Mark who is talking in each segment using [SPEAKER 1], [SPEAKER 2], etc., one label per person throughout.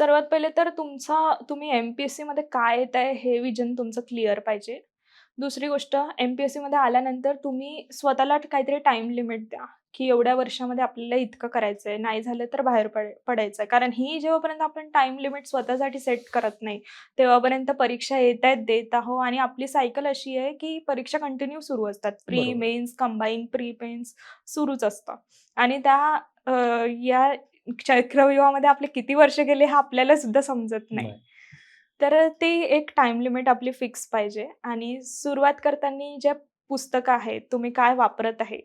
[SPEAKER 1] सर्वात पहिले तर तुमचा तुम्ही एम-पी-एस-सी मध्ये काय येत आहे हे विजन तुमचं क्लिअर पाहिजे. दुसरी गोष्ट एम-पी-एस-सी मध्ये आल्यानंतर तुम्ही स्वतःला काहीतरी टाईम लिमिट द्या, की एवढ्या वर्षामध्ये आपल्याला इतकं करायचंय, नाही झालं तर बाहेर पड पडायचंय. कारण ही जेव्हापर्यंत आपण टाईम लिमिट स्वतःसाठी सेट करत नाही, तेव्हापर्यंत परीक्षा येतायत, देत आहो आणि आपली सायकल अशी आहे, की परीक्षा कंटिन्यू सुरू असतात. Pre. Mains, combine, pre mains सुरूच असतं आणि त्या या चक्रव्यूहामध्ये आपले किती वर्ष गेले हे आपल्याला सुद्धा समजत नाही. तर ते एक टाईम लिमिट आपली फिक्स पाहिजे आणि सुरुवात करताना ज्या पुस्तकं आहेत, तुम्ही काय वापरत आहे,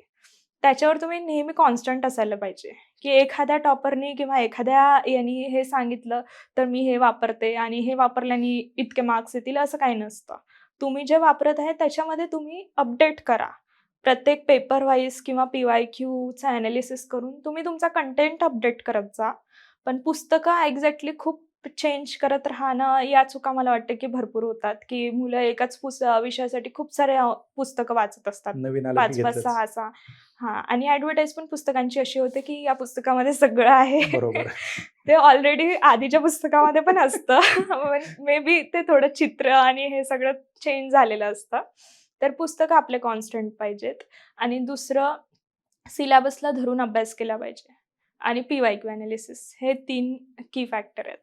[SPEAKER 1] त्याच्यावर तुम्ही नेहमी कॉन्स्टंट असायला पाहिजे, की एखाद्या टॉपरनी किंवा एखाद्या यानी हे सांगितलं, तर मी हे वापरते आणि हे वापरल्याने इतके मार्क्स येतील असं काही नसतं. तुम्ही जे वापरत आहे त्याच्यामध्ये तुम्ही अपडेट करा. प्रत्येक पेपर वाईज किंवा पी-वाय-क्यूचं एनालिसिस करून तुम्ही तुमचा कंटेंट अपडेट करत जा. पण पुस्तकं एक्झॅक्टली खूप चेंज करत राहणं, या चुका मला वाटतं, की भरपूर होतात, की मुलं एकाच पुस विषयासाठी खूप सारे पुस्तकं वाचत असतात.
[SPEAKER 2] की
[SPEAKER 1] 5-5,
[SPEAKER 2] घेतलंच.
[SPEAKER 1] 6-6 हां आणि ॲडव्हर्टाइज पण पुस्तकांची अशी होते, की या पुस्तकामध्ये सगळं आहे. ते ऑलरेडी आधीच्या पुस्तकामध्ये पण असतं. मे बी ते थोडं चित्र आणि हे सगळं चेंज झालेलं असतं. तर पुस्तकं आपले कॉन्स्टंट पाहिजेत आणि दुसरं सिलॅबसला धरून अभ्यास केला पाहिजे आणि पी-वाय-क्यू एनालिसिस हे तीन की फॅक्टर आहेत.